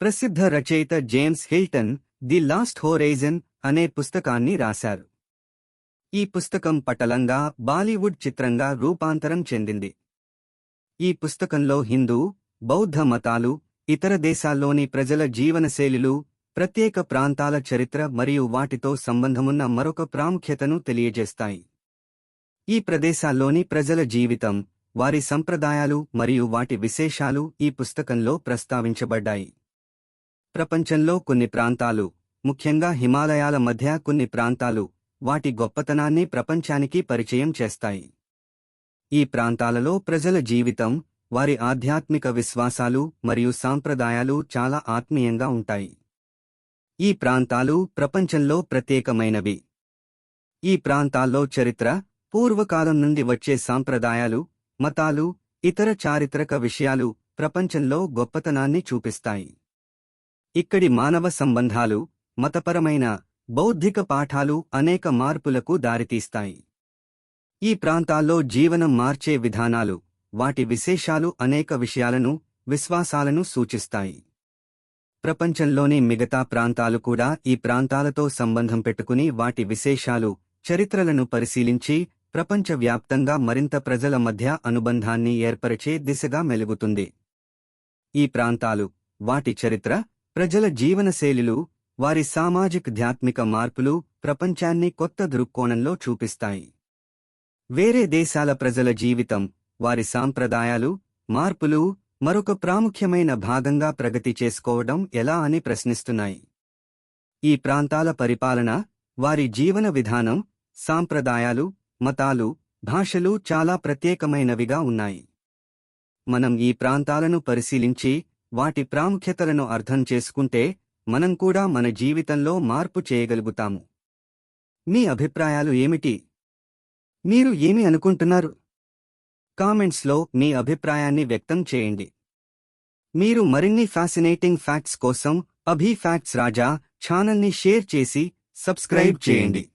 ప్రసిద్ధ రచయిత James Hilton the lost horizon అనే పుస్తకాన్ని రాశారు. ఈ పుస్తకం పటలంగా బాలీవుడ్ చిత్రంగా రూపాంతరం చెందింది. ఈ పుస్తకంలో హిందూ బౌద్ధ మతాలు ఇతర దేశాల్లోని ప్రజల జీవనశైలులు ప్రత్యేక ప్రాంతాల చరిత్ర మరియు వాటితో సంబంధమున్న మరొక ప్రాముఖ్యతను తెలియజేస్తాయి. ఈ ప్రదేశాల్లోని ప్రజల జీవితం వారి సంప్రదాయాలు మరియు వాటి విశేషాలు ఈ పుస్తకంలో ప్రస్తావించబడ్డాయి. ప్రపంచంలో కొన్ని ప్రాంతాలు ముఖ్యంగా హిమాలయాల మధ్య కొన్ని ప్రాంతాలు వాటి గొప్పతనాన్ని ప్రపంచానికి పరిచయం చేస్తాయి. ఈ ప్రాంతాలలో ప్రజల జీవితం వారి ఆధ్యాత్మిక విశ్వాసాలు మరియు సాంప్రదాయాలు చాలా ఆత్మీయంగా ఉంటాయి. ఈ ప్రాంతాలు ప్రపంచంలో ప్రత్యేకమైనవి. ఈ ప్రాంతాల్లో చరిత్ర పూర్వకాలం నుండి వచ్చే సాంప్రదాయాలు మతాలు ఇతర చారిత్రక విషయాలు ప్రపంచంలో గొప్పతనాన్ని చూపిస్తాయి. ఇక్కడి మానవ సంబంధాలు మతపరమైన బౌద్ధిక పాఠాలు అనేక మార్పులకు దారితీస్తాయి. ఈ ప్రాంతాల్లో జీవనం మార్చే విధానాలు వాటి విశేషాలు అనేక విషయాలను విశ్వాసాలను సూచిస్తాయి. ప్రపంచంలోని మిగతా ప్రాంతాలు కూడా ఈ ప్రాంతాలతో సంబంధం పెట్టుకుని వాటి విశేషాలు చరిత్రలను పరిశీలించి ప్రపంచవ్యాప్తంగా మరింత ప్రజల మధ్య అనుబంధాన్ని ఏర్పరిచే దిశగా మెలుగుతుంది. ఈ ప్రాంతాలు వాటి చరిత్ర ప్రజల జీవనశైలులు వారి సామాజిక ధ్యాత్మిక మార్పులు ప్రపంచాన్ని కొత్త దృక్కోణంలో చూపిస్తాయి. వేరే దేశాల ప్రజల జీవితం వారి సాంప్రదాయాలు మార్పులు మరొక ప్రాముఖ్యమైన భాగంగా ప్రగతి చేసుకోవడం ఎలా అని ప్రశ్నిస్తున్నాయి. ఈ ప్రాంతాల పరిపాలన వారి జీవన విధానం సాంప్రదాయాలు మతాలు భాషలు చాలా ప్రత్యేకమైనవిగా ఉన్నాయి. మనం ఈ ప్రాంతాలను పరిశీలించి వాటి ప్రాముఖ్యతలను అర్థం చేసుకుంటే మనం కూడా మన జీవితంలో మార్పు చేయగలుగుతాము. మీ అభిప్రాయాలు ఏమిటి? మీరు ఏమి అనుకుంటున్నారు? కామెంట్స్లో మీ అభిప్రాయాన్ని వ్యక్తం చేయండి. మీరు మరిన్ని ఫ్యాసినేటింగ్ ఫ్యాక్ట్స్ కోసం అభి ఫ్యాక్ట్స్ రాజా ఛానల్ని షేర్ చేసి సబ్స్క్రైబ్ చేయండి.